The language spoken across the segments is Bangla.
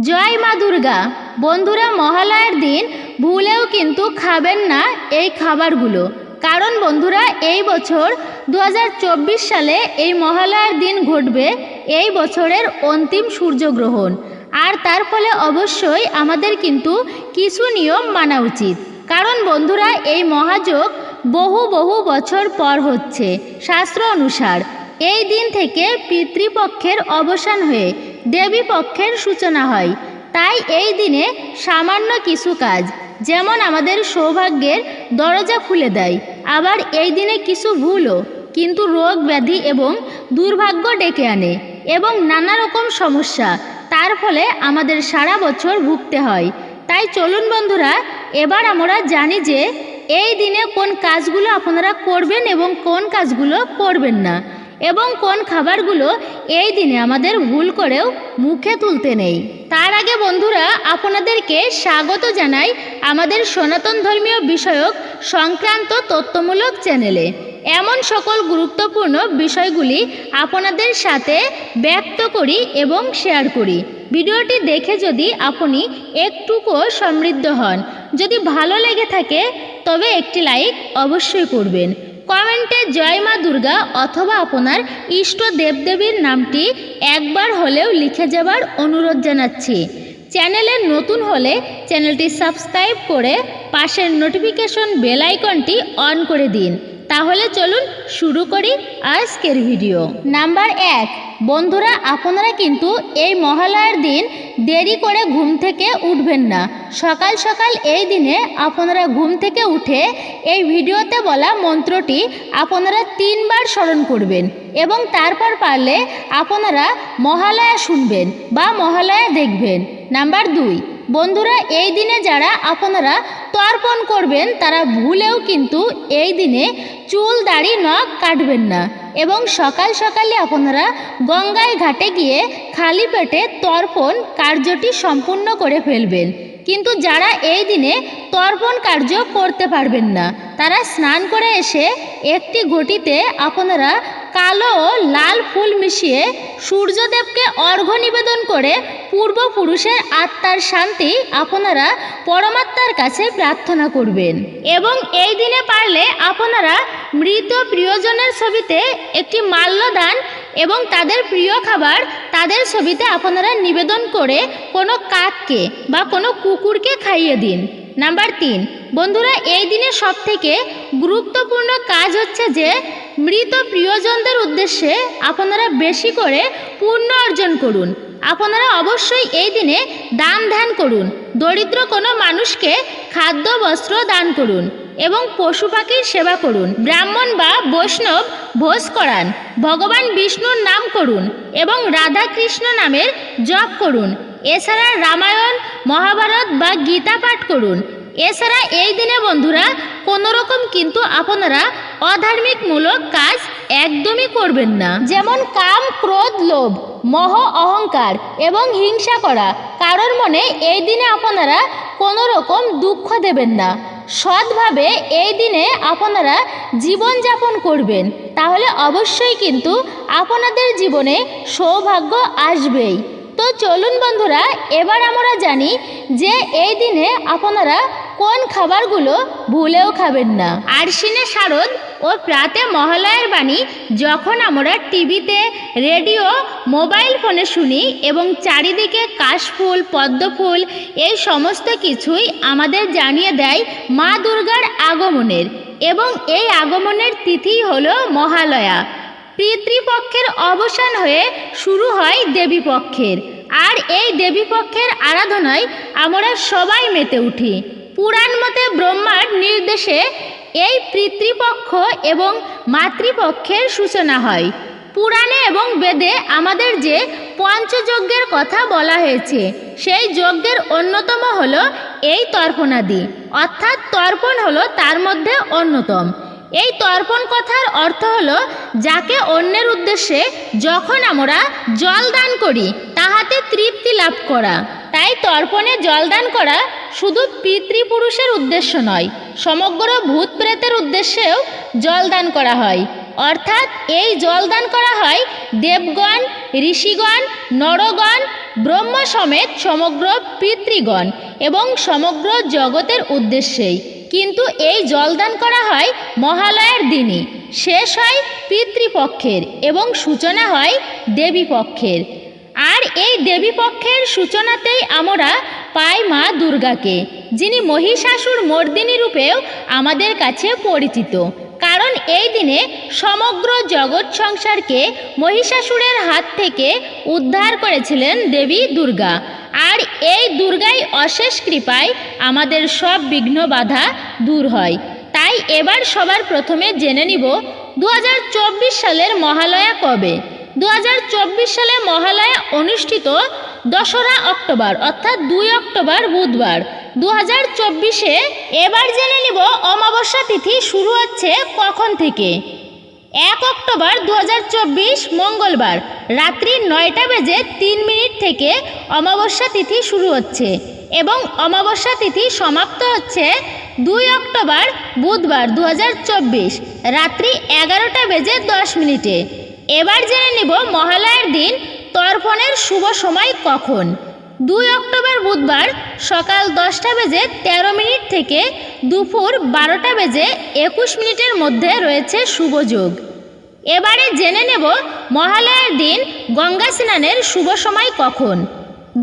জয় মা দুর্গা। বন্ধুরা, মহালয়ার দিন ভুলেও কিন্তু খাবেন না এই খাবারগুলো। কারণ বন্ধুরা, এই বছর দু হাজার চব্বিশ সালে এই মহালয়ার দিন ঘটবে। এই বছরের অন্তিম সূর্যগ্রহণ। আর তার ফলে অবশ্যই আমাদের কিন্তু কিছু নিয়ম মানা উচিত। কারণ বন্ধুরা, এই মহাযোগ বহু বহু বছর পর হচ্ছে, শাস্ত্র অনুসার। এই দিন থেকে পিতৃপক্ষের অবসান হয়ে দেবী পক্ষের সূচনা হয়। তাই এই দিনে সামান্য কিছু কাজ, যেমন আমাদের সৌভাগ্যের দরজা খুলে দেয়। আবার এই দিনে কিছু ভুলও, কিন্তু রোগ ব্যাধি এবং দুর্ভাগ্য ডেকে আনে এবং নানা রকম সমস্যা, তার ফলে আমাদের সারা বছর ভুগতে হয়। তাই চলুন বন্ধুরা, এবার আমরা জানি যে এই দিনে কোন কাজগুলো আপনারা করবেন এবং কোন কাজগুলো করবেন না। এবং কোন খাবারগুলো এই দিনে আমাদের ভুল করেও মুখে তুলতে নেই। তার আগে বন্ধুরা, আপনাদেরকে স্বাগত জানাই আমাদের সনাতন ধর্মীয় বিষয়ক সংক্রান্ত তথ্যমূলক চ্যানেলে। এমন সকল গুরুত্বপূর্ণ বিষয়গুলি আপনাদের সাথে ব্যক্ত করি এবং শেয়ার করি। ভিডিওটি দেখে যদি আপনি একটুকুও সমৃদ্ধ হন, যদি ভালো লেগে থাকে, তবে একটি লাইক অবশ্যই করবেন। কমেন্টে জয় মা দুর্গা অথবা আপনার ইষ্ট দেবদেবীর নামটি একবার হলেও লিখে যাবার অনুরোধ জানাচ্ছি। চ্যানেলে নতুন হলে চ্যানেলটি সাবস্ক্রাইব করে পাশের নোটিফিকেশন বেল আইকনটি অন করে দিন। তাহলে চলুন শুরু করি আজকের ভিডিও। নাম্বার এক, বন্ধুরা আপনারা কিন্তু এই মহালয়ার দিন দেরি করে ঘুম থেকে উঠবেন না। সকাল সকাল এই দিনে আপনারা ঘুম থেকে উঠে এই ভিডিওতে বলা মন্ত্রটি আপনারা তিনবার স্মরণ করবেন এবং তারপর পারলে আপনারা মহালয়া শুনবেন বা মহালয়া দেখবেন। নাম্বার দুই বন্ধুরা, এই দিনে যারা আপনারা তর্পণ করবেন, তারা ভুলেও কিন্তু এই দিনে চুল, দাড়ি, নখ কাটবেন না। এবং সকাল সকালে আপনারা গঙ্গায় ঘাটে গিয়ে খালি পেটে তর্পণ কার্যটি সম্পূর্ণ করে ফেলবেন। কিন্তু যারা এই দিনে তর্পণ কার্য করতে পারবেন না, তারা স্নান করে এসে একটি ঘটিতে আপনারা কালো ও লাল ফুল মিশিয়ে সূর্যদেবকে অর্ঘ্য নিবেদন করে পূর্বপুরুষের আত্মার শান্তি আপনারা পরমাত্মার কাছে প্রার্থনা করবেন। এবং এই দিনে পারলে আপনারা মৃত প্রিয়জনের ছবিতে একটি মাল্যদান এবং তাদের প্রিয় খাবার তাদের ছবিতে আপনারা নিবেদন করে কোনো কাককে বা কোনো কুকুরকে খাইয়ে দিন। নাম্বার তিন, বন্ধুরা, এই দিনে সব থেকে গুরুত্বপূর্ণ কাজ হচ্ছে যে মৃত প্রিয়জনদের উদ্দেশ্যে আপনারা বেশি করে পুণ্য অর্জন করুন। আপনারা অবশ্যই এই দিনে দান ধ্যান করুন। দরিদ্র কোনো মানুষকে খাদ্য, বস্ত্র দান করুন। এবং পশু পাখির সেবা করুন। ব্রাহ্মণ বা বৈষ্ণব ভোজ করান। ভগবান বিষ্ণুর নাম করুন এবং রাধা কৃষ্ণ নামের জপ করুন। এছাড়া রামায়ণ, মহাভারত বা গীতা পাঠ করুন। এছাড়া এই দিনে বন্ধুরা, কোনো রকম কিন্তু আপনারা অধার্মিকমূলক কাজ একদমই করবেন না। যেমন কাম, ক্রোধ, লোভ, মহ, অহংকার এবং হিংসা করা। কারোর মনে এই দিনে আপনারা কোনো রকম দুঃখ দেবেন না। সৎভাবে এই দিনে আপনারা জীবনযাপন করবেন। তাহলে অবশ্যই কিন্তু আপনাদের জীবনে সৌভাগ্য আসবেই। তো চলুন বন্ধুরা, এবার আমরা জানি যে এই দিনে আপনারা কোন খাবারগুলো ভুলেও খাবেন না। আরশিনে শারদ ও প্রাতে মহালয়ার বাণী যখন আমরা টিভিতে, রেডিও, মোবাইল ফোনে শুনি এবং চারিদিকে কাশফুল, পদ্মফুল, এই সমস্ত কিছুই আমাদের জানিয়ে দেয় মা দুর্গার আগমনের এবং এই আগমনের তিথি হল মহালয়া। পিতৃপক্ষের অবসান হয়ে শুরু হয় দেবীপক্ষের। আর এই দেবীপক্ষের আরাধনায় আমরা সবাই মেতে উঠি। পুরাণ মতে ব্রহ্মার নির্দেশে এই পিতৃপক্ষ এবং মাতৃপক্ষের সূচনা হয়। পুরাণে এবং বেদে আমাদের যে পঞ্চযজ্ঞের কথা বলা হয়েছে, সেই যজ্ঞের অন্যতম হল এই তর্পণাদি। অর্থাৎ তর্পণ হলো তার মধ্যে অন্যতম। এই তর্পণ কথার অর্থ হলো, যাকে অন্যের উদ্দেশ্যে যখন আমরা জল দান করি, তাহাতে তৃপ্তি লাভ করা। তাই তর্পণে জলদান করা শুধু পিতৃপুরুষের উদ্দেশ্য নয়, সমগ্র ভূত প্রেতের উদ্দেশ্যেও জলদান করা হয়। অর্থাৎ এই জলদান করা হয় দেবগণ, ঋষিগণ, নরগণ, ব্রহ্ম সমেত সমগ্র পিতৃগণ এবং সমগ্র জগতের উদ্দেশ্যেই। কিন্তু এই জলদান করা হয় মহালয়ার দিনই। শেষ হয় পিতৃপক্ষের এবং সূচনা হয় দেবী পক্ষের আর এই দেবীপক্ষের সূচনাতেই আমরা পাই মা দুর্গাকে, যিনি মহিষাসুর মর্দিনী রূপেও আমাদের কাছে পরিচিত। কারণ এই দিনে সমগ্র জগৎ সংসারকে মহিষাসুরের হাত থেকে উদ্ধার করেছিলেন দেবী দুর্গা। আর এই দুর্গাই অশেষ কৃপায় আমাদের সব বিঘ্ন বাধা দূর হয়। তাই এবার সবার প্রথমে জেনে নিব দু হাজার চব্বিশ সালের মহালয়া কবে। দু হাজার চব্বিশ সালে মহালয়া অনুষ্ঠিত দশরা অক্টোবর, অর্থাৎ দুই অক্টোবর বুধবার। দু হাজার চব্বিশে এবার জেনে নিব অমাবস্যা তিথি শুরু হচ্ছে কখন থেকে। এক অক্টোবর দু হাজার চব্বিশ, মঙ্গলবার, রাত্রি নয়টা বেজে তিন মিনিট থেকে অমাবস্যা তিথি শুরু হচ্ছে এবং অমাবস্যা তিথি সমাপ্ত হচ্ছে দুই অক্টোবর বুধবার দু হাজার চব্বিশ, রাত্রি এগারোটা বেজে দশ মিনিটে। এবার জেনে নিব মহালয়ার দিন তর্পণের শুভ সময় কখন। দুই অক্টোবর বুধবার সকাল দশটা বেজে তেরো মিনিট থেকে দুপুর বারোটা বেজে একুশ মিনিটের মধ্যে রয়েছে শুভ যোগ। এবারে জেনে নেব মহালয়ার দিন গঙ্গা স্নানের শুভ সময় কখন।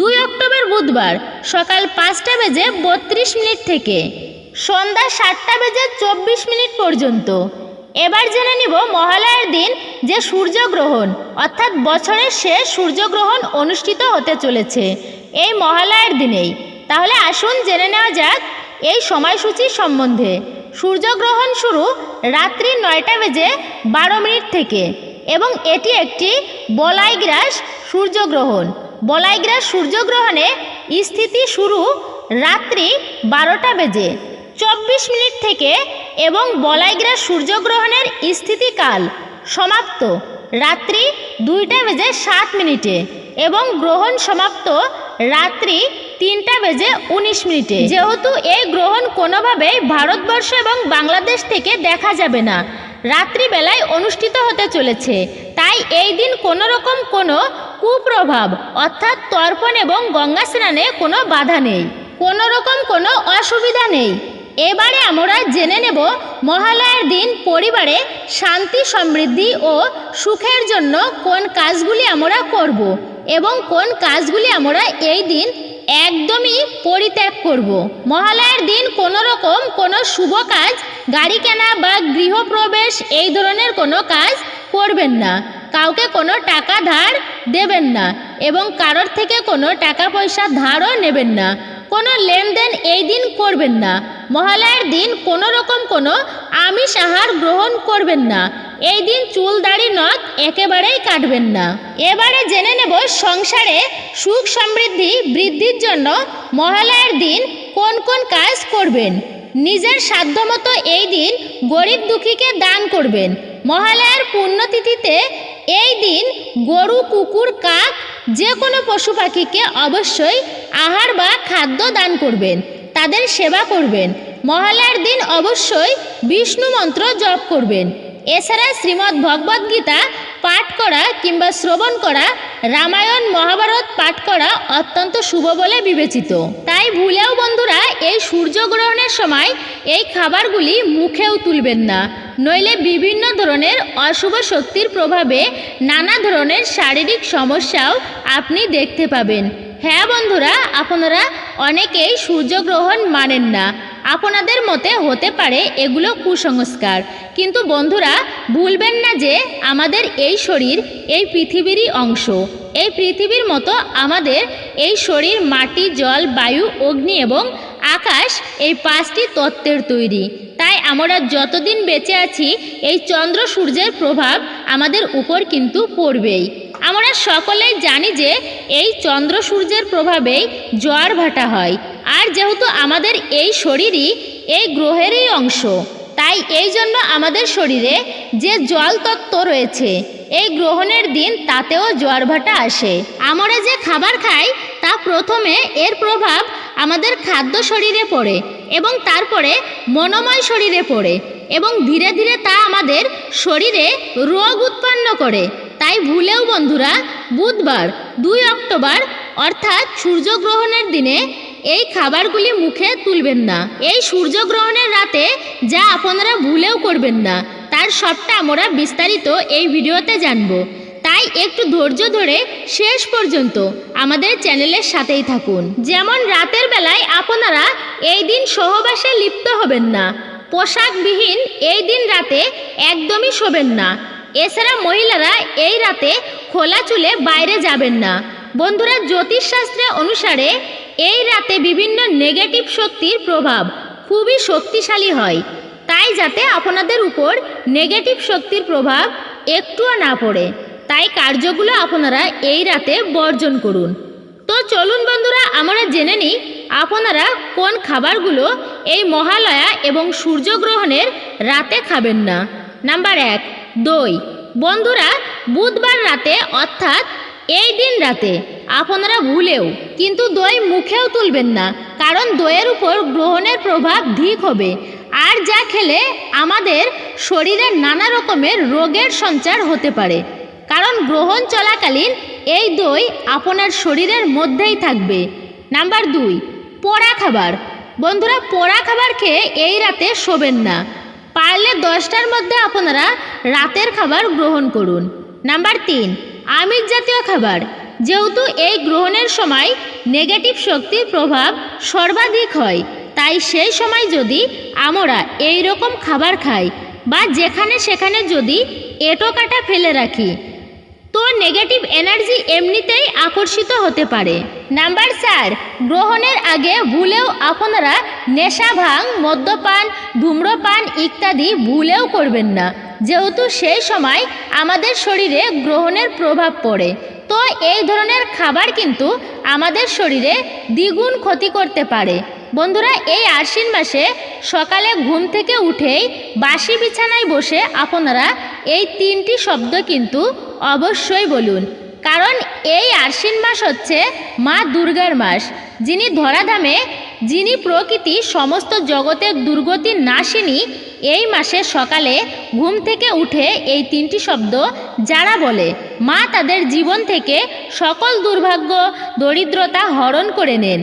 দুই অক্টোবর বুধবার সকাল পাঁচটা বেজে বত্রিশ মিনিট থেকে সন্ধ্যা সাতটা বেজে চব্বিশ মিনিট পর্যন্ত। এবার জেনে নিব মহালয়ার দিন যে সূর্যগ্রহণ, অর্থাৎ বছরের শেষ সূর্যগ্রহণ অনুষ্ঠিত হতে চলেছে এই মহালয়ার দিনেই। তাহলে আসুন জেনে নেওয়া যাক এই সময়সূচি সম্বন্ধে। সূর্যগ্রহণ শুরু রাত্রি নয়টা বেজে বারো মিনিট থেকে এবং এটি একটি বলাইগ্রাস সূর্যগ্রহণ। বলাইগ্রাস সূর্যগ্রহণে স্থিতি শুরু রাত্রি বারোটা বেজে। চব্বিশ মিনিট থেকে এবং বলাইগ্রা সূর্যগ্রহণের স্থিতিকাল সমাপ্ত। রাত্রি দুইটা বেজে সাত মিনিটে এবং গ্রহণ সমাপ্ত রাত্রি তিনটা বেজে উনিশ মিনিটে। যেহেতু এই গ্রহণ কোনোভাবেই ভারতবর্ষ এবং বাংলাদেশ থেকে দেখা যাবে না। রাত্রিবেলায় অনুষ্ঠিত হতে চলেছে। তাই এই দিন কোনো রকম কোনো কুপ্রভাব অর্থাৎ তর্পণ এবং গঙ্গা স্নানে কোনো বাধা নেই। কোনো রকম কোনো অসুবিধা নেই। এবারে আমরা জেনে নেব মহালয়ার দিন পরিবারে শান্তি, সমৃদ্ধি ও সুখের জন্য কোন কাজগুলি আমরা করব এবং কোন কাজগুলি আমরা এই দিন একদমই পরিত্যাগ করব। মহালয়ার দিন কোনো রকম কোনো শুভ কাজ, গাড়ি কেনা বা গৃহপ্রবেশ এই ধরনের কোনো কাজ করবেন না। কাউকে কোনো টাকা ধার দেবেন না এবং কারোর থেকে কোনো টাকা পয়সা ধারও নেবেন না। কোনো লেনদেন এই দিন করবেন না। মহালয়ার দিন কোনো রকম কোনো আমিষ আহার গ্রহণ করবেন না। এই দিন চুল দাড়ি নখ একেবারেই কাটবেন না। এবারে জেনে নেব সংসারে সুখ সমৃদ্ধি বৃদ্ধির জন্য মহালয়ার দিন কোন কোন কাজ করবেন। নিজের সাধ্যমতো এই দিন গরিব দুঃখীকে দান করবেন। মহালয়ার পুণ্যতিথিতে এই দিন গরু, কুকুর, কাক যে কোনো পশু পাখিকে অবশ্যই আহার বা খাদ্য দান করবেন, তাদের সেবা করবেন। মহালয়ার দিন অবশ্যই বিষ্ণু মন্ত্র জপ করবেন। এছাড়া শ্রীমদ্ ভগবদ্ গীতা পাঠ করা কিংবা শ্রবণ করা, রামায়ণ, মহাভারত পাঠ করা অত্যন্ত শুভ বলে বিবেচিত। তাই ভুলেও বন্ধুরা, এই সূর্যগ্রহণের সময় এই খাবারগুলি মুখেও তুলবেন না। নইলে বিভিন্ন ধরনের অশুভ শক্তির প্রভাবে নানা ধরনের শারীরিক সমস্যাও আপনি দেখতে পাবেন। হ্যাঁ বন্ধুরা, আপনারা অনেকেই সূর্যগ্রহণ মানেন না। আপনাদের মতে হতে পারে এগুলো কুসংস্কার। কিন্তু বন্ধুরা, ভুলবেন না যে আমাদের এই শরীর এই পৃথিবীরই অংশ। এই পৃথিবীর মতো আমাদের এই শরীর মাটি, জল, বায়ু, অগ্নি এবং আকাশ এই পাঁচটি তত্ত্বের তৈরি। আমরা যতদিন বেঁচে আছি, এই চন্দ্র সূর্যের প্রভাব আমাদের উপর কিন্তু পড়বেই। আমরা সকলেই জানি যে এই চন্দ্র সূর্যের প্রভাবেই জোয়ার ভাটা হয়। আর যেহেতু আমাদের এই শরীরই এই গ্রহেরই অংশ, তাই এই জন্য আমাদের শরীরে যে জল তত্ত্ব রয়েছে, এই গ্রহণের দিন তাতেও জোয়ার ভাটা আসে। আমরা যে খাবার খাই, তা প্রথমে এর প্রভাব আমাদের খাদ্য শরীরে পড়ে। এবং তারপরে মনোময় শরীরে পড়ে এবং ধীরে ধীরে তা আমাদের শরীরে রোগ উৎপন্ন করে। তাই ভুলেও বন্ধুরা, বুধবার, দুই অক্টোবর, অর্থাৎ সূর্যগ্রহণের দিনে এই খাবারগুলি মুখে তুলবেন না। এই সূর্যগ্রহণের রাতে যা আপনারা ভুলেও করবেন না, তার সবটা আমরা বিস্তারিত এই ভিডিওতে জানব। তাই একটু ধৈর্য ধরে শেষ পর্যন্ত আমাদের চ্যানেলের সাথেই থাকুন। যেমন রাতের বেলায় আপনারা এই দিন সহবাসে লিপ্ত হবেন না, পোশাকবিহীন এই দিন রাতে একদমই শোবেন না। এছাড়া মহিলারা এই রাতে খোলা চুলে বাইরে যাবেন না। বন্ধুরা, জ্যোতিষশাস্ত্রে অনুসারে এই রাতে বিভিন্ন নেগেটিভ শক্তির প্রভাব খুবই শক্তিশালী হয়। তাই যাতে আপনাদের উপর নেগেটিভ শক্তির প্রভাব একটুও না পড়ে। তাই কার্যগুলো আপনারা এই রাতে বর্জন করুন। তো চলুন বন্ধুরা, আমরা জেনে নিই আপনারা কোন খাবারগুলো এই মহালয়া এবং সূর্যগ্রহণের রাতে খাবেন না। নাম্বার এক, দই। বন্ধুরা, বুধবার রাতে অর্থাৎ এই দিন রাতে আপনারা ভুলেও কিন্তু দই মুখেও তুলবেন না, কারণ দইয়ের উপর গ্রহণের প্রভাব ধিক হবে। আর যা খেলে আমাদের শরীরে নানা রকমের রোগের সঞ্চার হতে পারে। কারণ গ্রহণ চলাকালীন এই দই আপনার শরীরের মধ্যেই থাকবে। নাম্বার দুই, পোড়া খাবার। বন্ধুরা, পোড়া খাবার খেয়ে এই রাতে শোবেন না। পারলে দশটার মধ্যে আপনারা রাতের খাবার গ্রহণ করুন। নাম্বার তিন, আমিষ জাতীয় খাবার। যেহেতু এই গ্রহণের সময় নেগেটিভ শক্তির প্রভাব সর্বাধিক হয়, তাই সেই সময় যদি আমরা এই রকম খাবার খাই বা যেখানে সেখানে যদি এটো কাটা ফেলে রাখি তো নেগেটিভ এনার্জি এমনিতেই আকর্ষিত হতে পারে। নাম্বার চার, গ্রহণের আগে ভুলেও আপনারা নেশা ভাঙ মদ্যপান, ধূম্রপান ইত্যাদি ভুলেও করবেন না। যেহেতু সেই সময় আমাদের শরীরে গ্রহণের প্রভাব পড়ে। তো এই ধরনের খাবার কিন্তু আমাদের শরীরে দ্বিগুণ ক্ষতি করতে পারে। বন্ধুরা, এই আশ্বিন মাসে সকালে ঘুম থেকে উঠেই বাসি বিছানায় বসে আপনারা এই তিনটি শব্দ কিন্তু অবশ্যই বলুন। কারণ এই আশ্বিন মাস হচ্ছে মা দুর্গার মাস, যিনি ধরাধামে, যিনি প্রকৃতি সমস্ত জগতের দুর্গতি নাশিনী, এই মাসে সকালে ঘুম থেকে উঠে এই তিনটি শব্দ যারা বলে, মা তাদের জীবন থেকে সকল দুর্ভাগ্য, দরিদ্রতা হরণ করে নেন।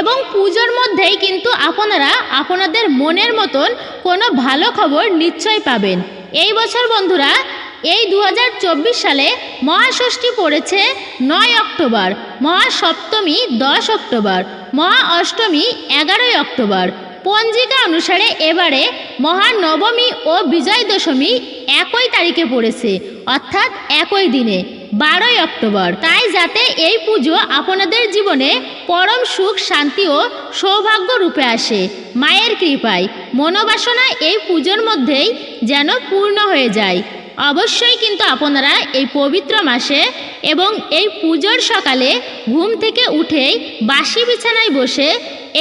এবং পুজোর মধ্যেই কিন্তু আপনারা আপনাদের মনের মতন কোনো ভালো খবর নিশ্চয় পাবেন। এই বছর বন্ধুরা, এই দু হাজার চব্বিশ সালে মহাষষ্ঠী পড়েছে নয় অক্টোবর, মহাসপ্তমী দশ অক্টোবর মহা অষ্টমী এগারোই অক্টোবর। পঞ্জিকা অনুসারে এবারে মহানবমী ও বিজয় দশমী একই তারিখে পড়েছে, অর্থাৎ একই দিনে। বারোই অক্টোবর। তাই যাতে এই পুজো আপনাদের জীবনে পরম সুখ, শান্তি ও সৌভাগ্য রূপে আসে। মায়ের কৃপায় মনোবাসনা এই পুজোর মধ্যেই যেন পূর্ণ হয়ে যায়। অবশ্যই কিন্তু আপনারা এই পবিত্র মাসে এবং এই পুজোর সকালে ঘুম থেকে উঠেই বাসি বিছানায় বসে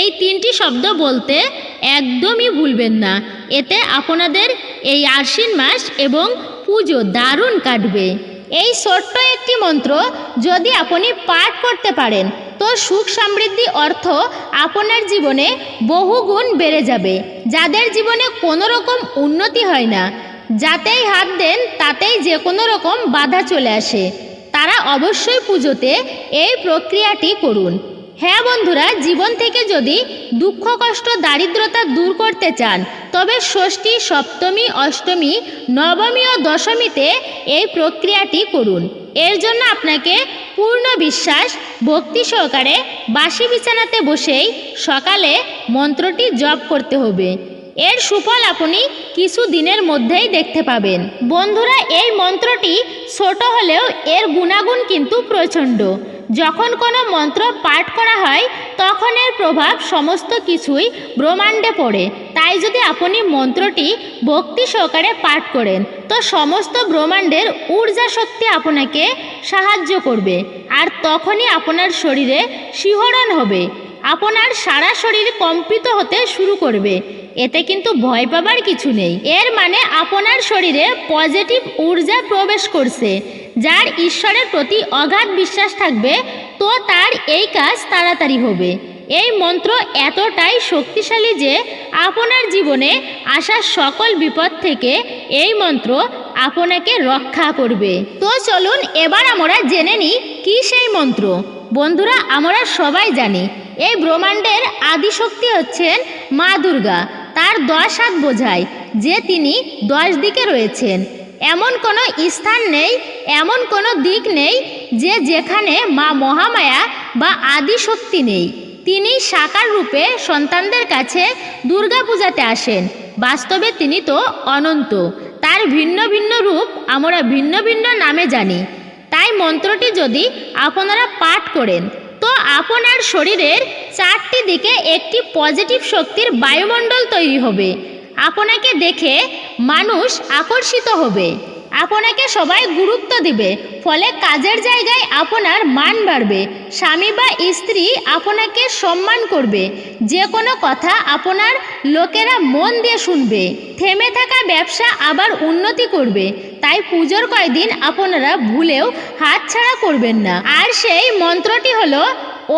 এই তিনটি শব্দ বলতে একদমই ভুলবেন না। এতে আপনাদের এই আশ্বিন মাস এবং পুজো দারুণ কাটবে। এই ছোট্ট একটি মন্ত্র যদি আপনি পাঠ করতে পারেন, তো সুখ সমৃদ্ধি অর্থ আপনার জীবনে বহু গুণ বেড়ে যাবে। যাদের জীবনে কোনো রকম উন্নতি হয় না, যাতেই হাত দেন, তাতেই যে কোনো রকম বাধা চলে আসে। তারা অবশ্যই পুজোতে এই প্রক্রিয়াটি করুন। হ্যাঁ বন্ধুরা, জীবন থেকে যদি দুঃখ, কষ্ট, দারিদ্রতা দূর করতে চান, তবে ষষ্ঠী, সপ্তমী, অষ্টমী, নবমী ও দশমীতে এই প্রক্রিয়াটি করুন। এর জন্য আপনাকে পূর্ণ বিশ্বাস, ভক্তি সহকারে বাসি বিছানাতে বসেই সকালে মন্ত্রটি জপ করতে হবে। এর সুফল আপনি কিছু দিনের মধ্যেই দেখতে পাবেন। বন্ধুরা, এই মন্ত্রটি ছোট হলেও এর গুণাগুণ কিন্তু প্রচণ্ড। যখন কোনো মন্ত্র পাঠ করা হয়, তখন এর প্রভাব সমস্ত কিছুই ব্রহ্মাণ্ডে পড়ে। তাই যদি আপনি মন্ত্রটি ভক্তি সহকারে পাঠ করেন, তো সমস্ত ব্রহ্মাণ্ডের ঊর্জা শক্তি আপনাকে সাহায্য করবে, আর তখনই আপনার শরীরে শিহরণ হবে। আপনার সারা শরীর কম্পিত হতে শুরু করবে। এতে কিন্তু ভয় পাবার কিছু নেই। এর মানে আপনার শরীরে পজিটিভ ঊর্জা প্রবেশ করছে। যার ঈশ্বরের প্রতি অগাধ বিশ্বাস থাকবে, তো তার এই কাজ তাড়াতাড়ি হবে। এই মন্ত্র এতটাই শক্তিশালী যে আপনার জীবনে আসা সকল বিপদ থেকে এই মন্ত্র আপনাকে রক্ষা করবে। তো চলুন এবার আমরা জেনে নিই কী সেই মন্ত্র। বন্ধুরা, আমরা সবাই জানি, এই ব্রহ্মাণ্ডের আদিশক্তি হচ্ছেন মা দুর্গা। তার দশ হাত বোঝায়, যে তিনি দশ দিকে রয়েছেন। এমন কোনো স্থান নেই এমন কোনো দিক নেই যে যেখানে মা মহামায়া বা আদি শক্তি নেই। তিনি সাকার রূপে সন্তানদের কাছে দুর্গা পূজাতে আসেন। বাস্তবে তিনি তো অনন্ত। তার ভিন্ন ভিন্ন রূপ আমরা ভিন্ন ভিন্ন নামে জানি। তাই মন্ত্রটি যদি আপনারা পাঠ করেন, তো আপনার শরীরের চারটি দিকে একটি পজিটিভ শক্তির বায়ুমণ্ডল তৈরি হবে। আপনাকে দেখে মানুষ আকর্ষিত হবে। আপনাকে সবাই গুরুত্ব দিবে, ফলে কাজের জায়গায় আপনার মান বাড়বে। স্বামী বা স্ত্রী আপনাকে সম্মান করবে যে কোনো কথা আপনার লোকেরা মন দিয়ে শুনবে। থেমে থাকা ব্যবসা আবার উন্নতি করবে, তাই পুজোর কয়দিন আপনারা ভুলেও হাতছাড়া করবেন না। আর সেই মন্ত্রটি হলো,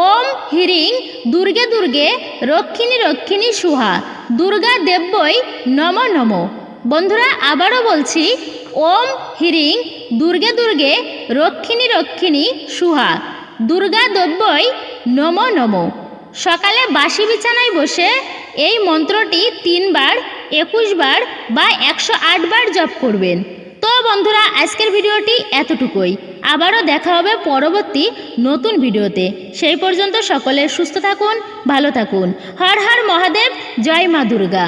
ওম হিরিং দুর্গে দুর্গে রক্ষিণী রক্ষিণী সুহা দুর্গা দেব্যই নম নম। বন্ধুরা, আবারও বলছি ওম হিরিং দুর্গে দুর্গে রক্ষিণী রক্ষিণী সুহা। দুর্গা দেব্যই নম নম। সকালে বাসি বিছানায় বসে এই মন্ত্রটি তিনবার একুশ বার বা একশো বার জপ করবেন। তো বন্ধুরা, আজকের ভিডিওটি এতটুকুই। আবারও দেখা হবে পরবর্তী নতুন ভিডিওতে। সেই পর্যন্ত সকলে সুস্থ থাকুন, ভালো থাকুন। হর হর মহাদেব, জয় মা দুর্গা।